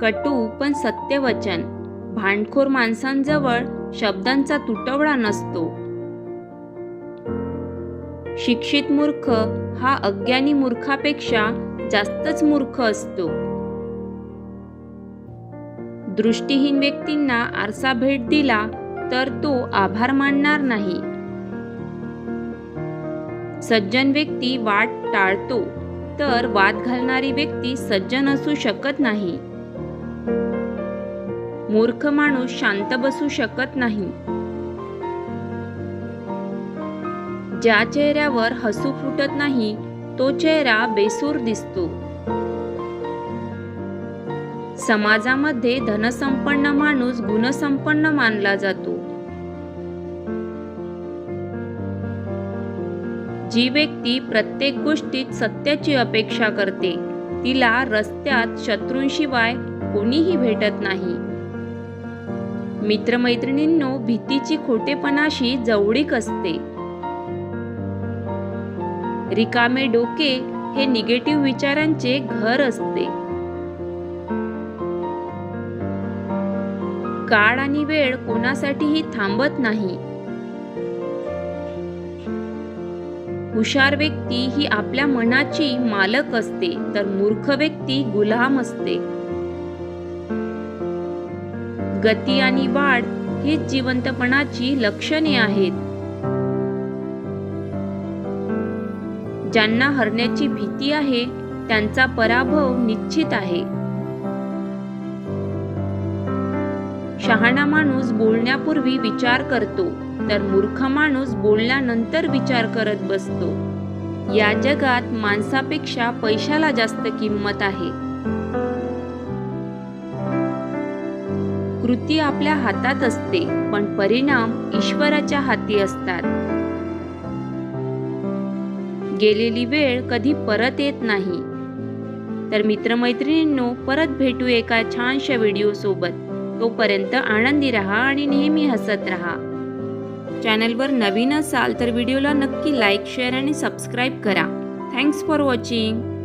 कटू पण सत्य वचन भांडखोर माणसांजवळ शब्दांचा तुटवडा नसतो. शिक्षित मूर्ख हा अज्ञानी मूर्खापेक्षा जास्तच मूर्ख असतो. दृष्टीहीन व्यक्तींना आरसा भेट दिला तर तो आभार मानणार नाही. सज्जन व्यक्ती वाट टाळतो तर वाद घालणारी व्यक्ती सज्जन असू शकत नाही. मूर्ख माणूस शांत बसू शकत नाही. ज्या चेहऱ्यावर हसू फुटत नाही तो चेहरा बेसूर दिसतो. समाजामध्ये धनसंपन्न माणूस गुणसंपन्न मानला जातो. जी व्यक्ती प्रत्येक गोष्टीत सत्याची अपेक्षा करते तिला रस्त्यात शत्रूंशिवाय कोणीही भेटत नाही. मित्रमैत्रिणींनो भीतीची खोटेपणाशी जवळीक असते. रिकामे डोके हे निगेटिव्ह विचारांचे घर असते. काळ आणि वेळ कोणासाठीही थांबत नाही. हुशार व्यक्ती ही आपल्या मनाची मालक असते तर मूर्ख व्यक्ती गुलाम असते. गती आणि वाढ हीच जिवंतपणाची लक्षणे आहेत. ज्यांना हरण्याची भीती आहे त्यांचा पराभव निश्चित आहे. शहाणा माणूस बोलण्यापूर्वी विचार करतो तर मूर्ख माणूस बोलल्यानंतर विचार करत बसतो. या जगात माणसापेक्षा पैशाला जास्त किंमत आहे. कृती आपल्या हातात असते पण परिणाम ईश्वराच्या हाती असतात. गेलेली वेळ कधी परत येत नाही. तर मित्रमैत्रिणींनो परत भेटू एका छानशा व्हिडिओ सोबत. तोपर्यंत आनंदी राहा आणि नेहमी हसत राहा. चॅनलवर नवीन असाल तर व्हिडिओला नक्की लाईक शेअर आणि सबस्क्राईब करा. Thanks for watching.